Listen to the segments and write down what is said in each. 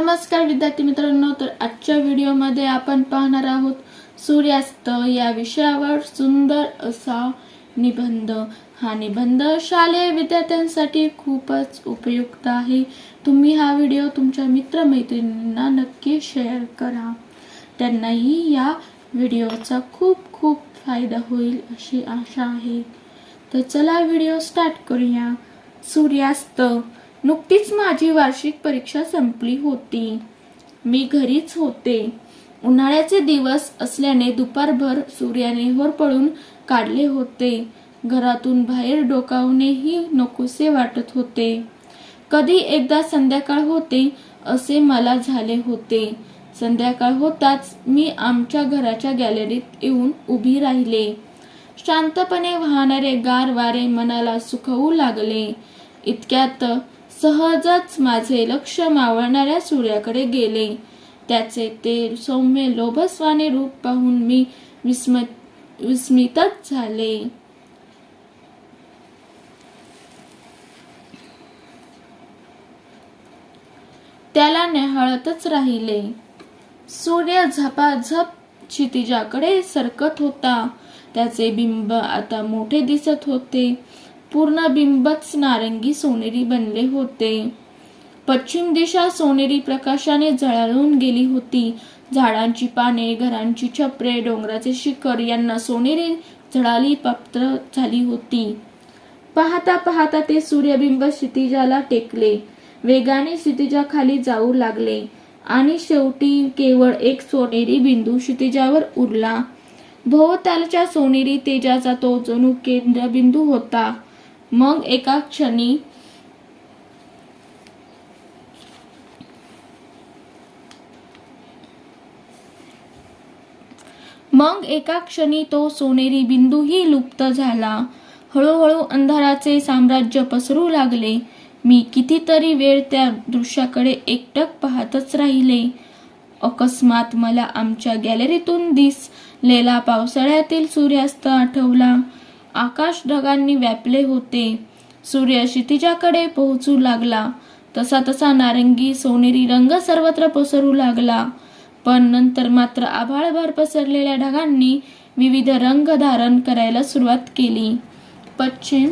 नमस्कार विद्यार्थी मित्रांनो. तर आजच्या व्हिडिओमध्ये आपण पाहणार आहोत सूर्यास्त. या विषयावर सुंदर असा निबंध. हा निबंध शालेय विद्यार्थ्यांसाठी खूपच उपयुक्त आहे. तुम्ही हा व्हिडिओ तुमच्या मित्रमैत्रिणींना नक्की शेअर करा. त्यांनाही या व्हिडिओचा खूप खूप फायदा होईल अशी आशा आहे. तर चला व्हिडिओ स्टार्ट करूया. सूर्यास्त. नुकतीच माझी वार्षिक परीक्षा संपली होती. मी घरीच होते. उन्हाळ्याचे दिवस असल्याने दुपारभर सूर्याने होरपळून काढले होते. घरातून बाहेर डोकावणेही नकोसे वाटत होते. कधी एकदा संध्याकाळ होते असे मला झाले होते. संध्याकाळ होताच मी आमच्या घराच्या गॅलरीत येऊन उभी राहिले. शांतपणे वाहणारे गार वारे मनाला सुखवू लागले. इतक्यात सहजच माझे लक्ष मावळणाऱ्या सूर्याकडे गेले. त्याचे ते सौम्य लोभस्वाने रूप पाहून मी विस्मत विस्मितच झाले. त्याला न्याहाळतच राहिले. सूर्य झपाझप क्षितिजाकडे सरकत होता. त्याचे बिंब आता मोठे दिसत होते. पूर्ण बिंबच नारंगी सोनेरी बनले होते. पश्चिम दिशा सोनेरी प्रकाशाने झळाळून गेली होती. झाडांची पाने घरांची छपरे डोंगराचे शिखर यांना सोनेरी झळाली पात्र झाली होती. पाहता पाहता ते सूर्यबिंब क्षितिजाला टेकले. वेगाने क्षितिजा खाली जाऊ लागले. आणि शेवटी केवळ एक सोनेरी बिंदू क्षितिजावर उरला. भोवतालच्या सोनेरी तेजाचा तो जणू केंद्रबिंदू होता. मग एका क्षणी मग एका क्षणी तो सोनेरी बिंदूही लुप्त झाला. हळूहळू अंधाराचे साम्राज्य पसरू लागले. मी कितीतरी वेळ त्या दृश्याकडे एकटक पाहतच राहिले. अकस्मात मला आमच्या गॅलरीतून दिसलेला पावसाळ्यातील सूर्यास्त आठवला. आकाश ढगांनी व्यापले होते. सूर्य क्षितिजाकडे पोहोचू लागला. तसा तसा नारंगी सोनेरी रंग सर्वत्र पसरू लागला. पण नंतर मात्र आभाळभर पसरलेल्या ढगांनी विविध रंग धारण करायला सुरुवात केली. पश्चिम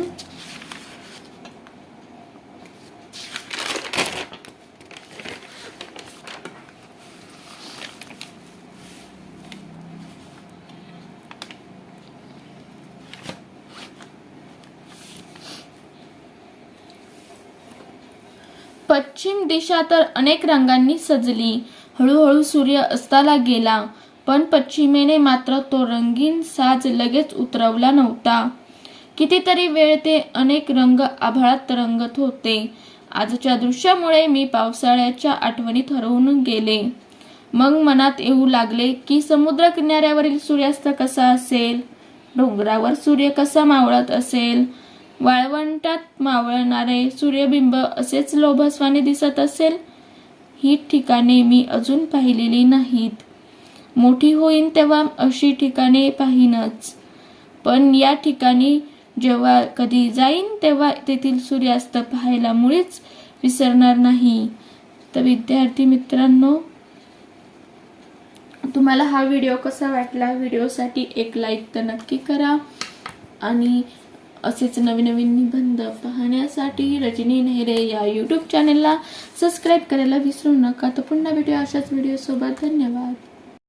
पश्चिम दिशा तर अनेक रंगांनी सजली. हळूहळू सूर्य अस्ताला गेला पण पश्चिमेने मात्र तो रंगीन साज लगेच उतरवला नव्हता. कितीतरी वेळ ते अनेक रंग आभाळात रंगत होते. आजच्या दृश्यामुळे मी पावसाळ्याच्या आठवणीत हरवून गेले. मग मनात येऊ लागले की समुद्र किनाऱ्यावरील सूर्यास्त कसा असेल? डोंगरावर सूर्य कसा मावळत असेल? वाळवंटात मावळणारे सूर्यबिंब असेच लोभस्वाने दिसत असेल? ही ठिकाणे मी अजून पाहिलेली नाहीत. मोठी होईन तेव्हा अशी ठिकाणे पाहीनच. पण या ठिकाणी जेव्हा कधी जाईन तेव्हा तेथील सूर्यास्त पाहायला मुळीच विसरणार नाही. तर विद्यार्थी मित्रांनो तुम्हाला हा व्हिडिओ कसा वाटला? व्हिडिओसाठी एक लाईक तर नक्की करा आणि असेच नवीन नवीन निबंध पाहण्यासाठी रजनी नेहरे या यूट्यूब चॅनेलला सबस्क्राईब करायला विसरू नका. तर पुन्हा भेटूया अशाच व्हिडिओसोबत धन्यवाद.